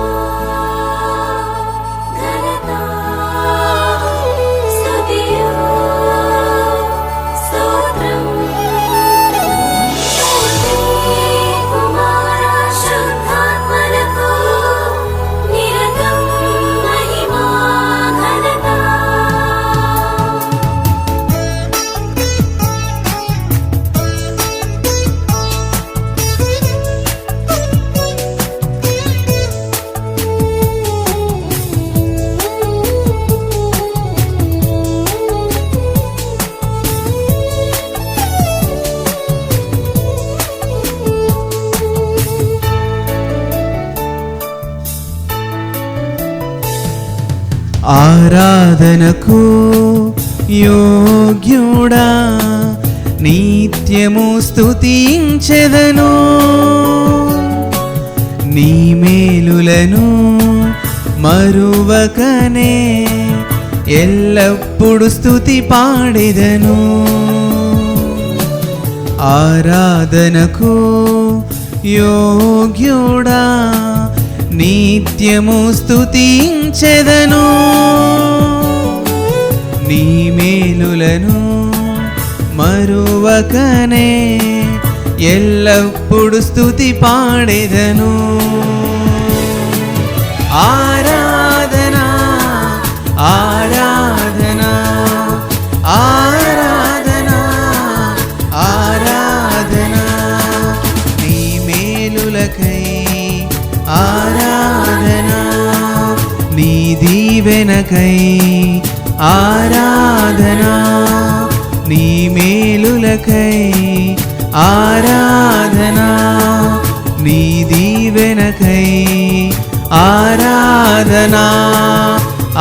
more. ఆరాధనకు యోగ్యుడా నిత్యము స్తుతించెదను. నీ మేలులను మరువకనే ఎల్లప్పుడు స్థుతి పాడెదను. ఆరాధనకు యోగ్యుడా నిత్యము స్తుతించెదను. నీ మేలులను మరువకనే ఎల్లప్పుడు స్తుతి పాడెదను. ఆరా నీ వెనకై ఆరాధనా నీ మేలులకై ఆరాధనా నీ దీవెనకై ఆరాధనా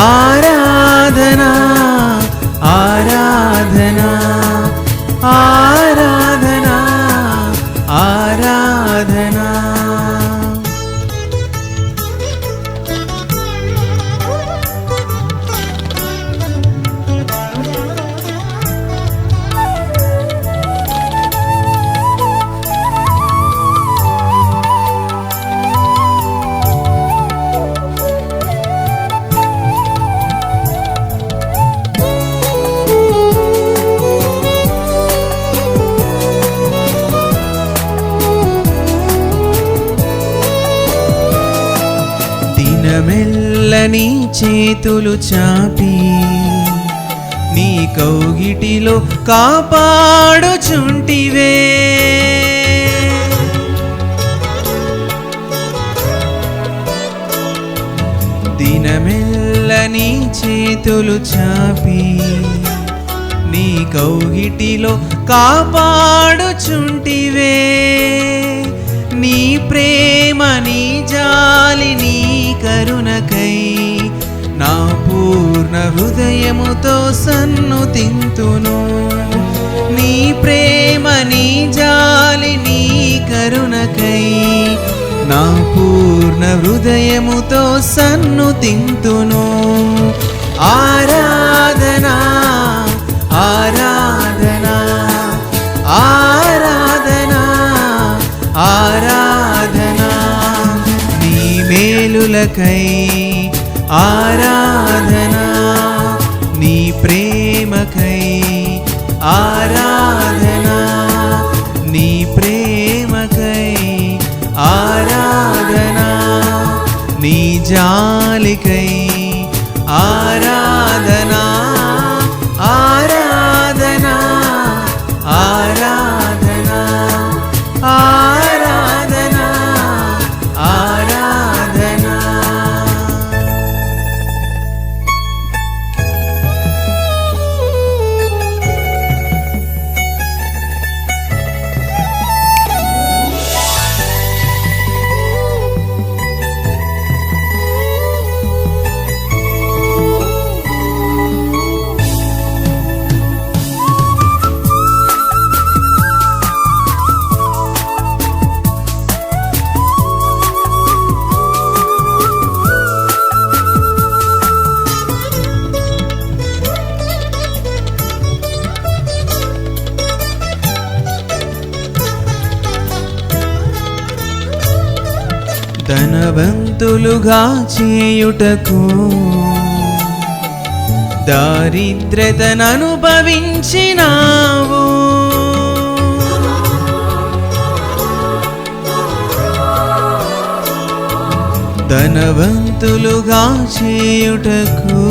ఆ మెల్లని చేతులు చాపి నీ కౌగిటిలో కాపాడుచుంటివే. దినమెల్లని చేతులు చాపి నీ కౌగిటిలో కాపాడుచుంటివే. నీ ప్రేమ నీ జాలి నీ కరుణకై నా పూర్ణ హృదయముతో సన్ను తింతును. నీ ప్రేమ నీ జాలి నీ కరుణకై నా పూర్ణ హృదయముతో సన్ను తింతును. ఆరాధనా ఆరాధనా మేలులకై ఆరాధనా నీ ప్రేమకై ఆరాధనా నీ ప్రేమకై ఆరాధనా నీ జాలికై ధనవంతులుగా చేయుటకు దారిద్రతననుభవించినావు ధనవంతులుగా చేయుటకు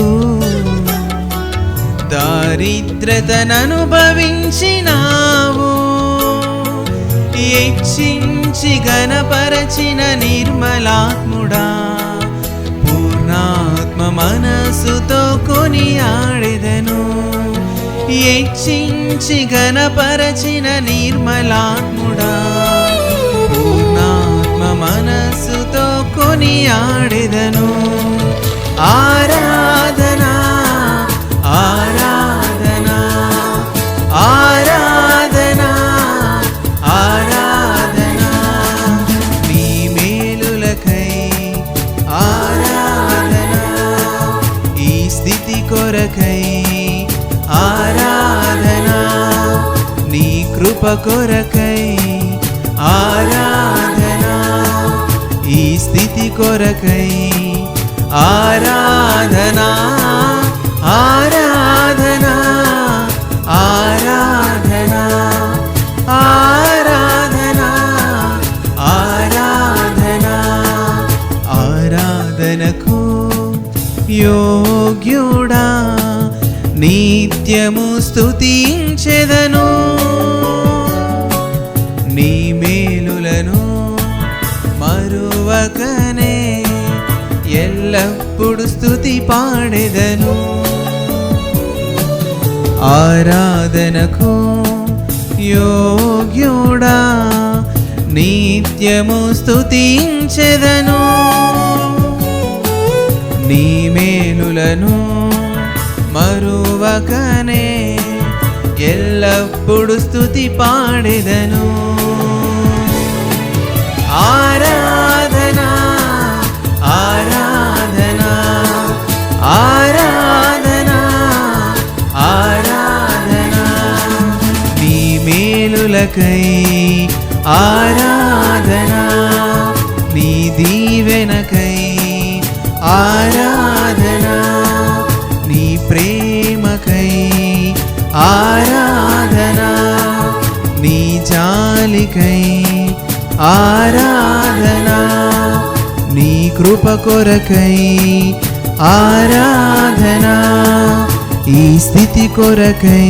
దారిద్రతననుభవించినావు హెచ్చించి గణపరచిన నిర్మలాత్ముడా పూర్ణాత్మ మనసుతో కొనియాడెదను. హెచ్చించి గణపరచిన నిర్మలాత్ముడా పూర్ణాత్మ మనసుతో కొనియాడెదను. ఆరా కృప కొరకై ఆరాధనా ఈ స్థితి కొరకై ఆరాధనా ఆరాధనా ఆరాధనా ఆరాధనా ఆరాధనా. ఆరాధనకు యోగ్యుడా నిత్యము స్తుతించెదను. మరువకనే ఎల్లప్పుడు స్థుతి పాడెదను. ఆరాధనకు యోగ్యుడా నిత్యము స్తుతించెదను. నీ మేలులను మరువకనే ఎల్లప్పుడు స్థుతి పాడెదను. ఆరాధ మేలులకై ఆరాధనా నీ దీవెనకై ఆరాధనా నీ ప్రేమకై ఆరాధనా నీ జాలికై ఆరాధనా నీ కృప కొరకై ఆరాధనా ఈ స్థితి కొరకై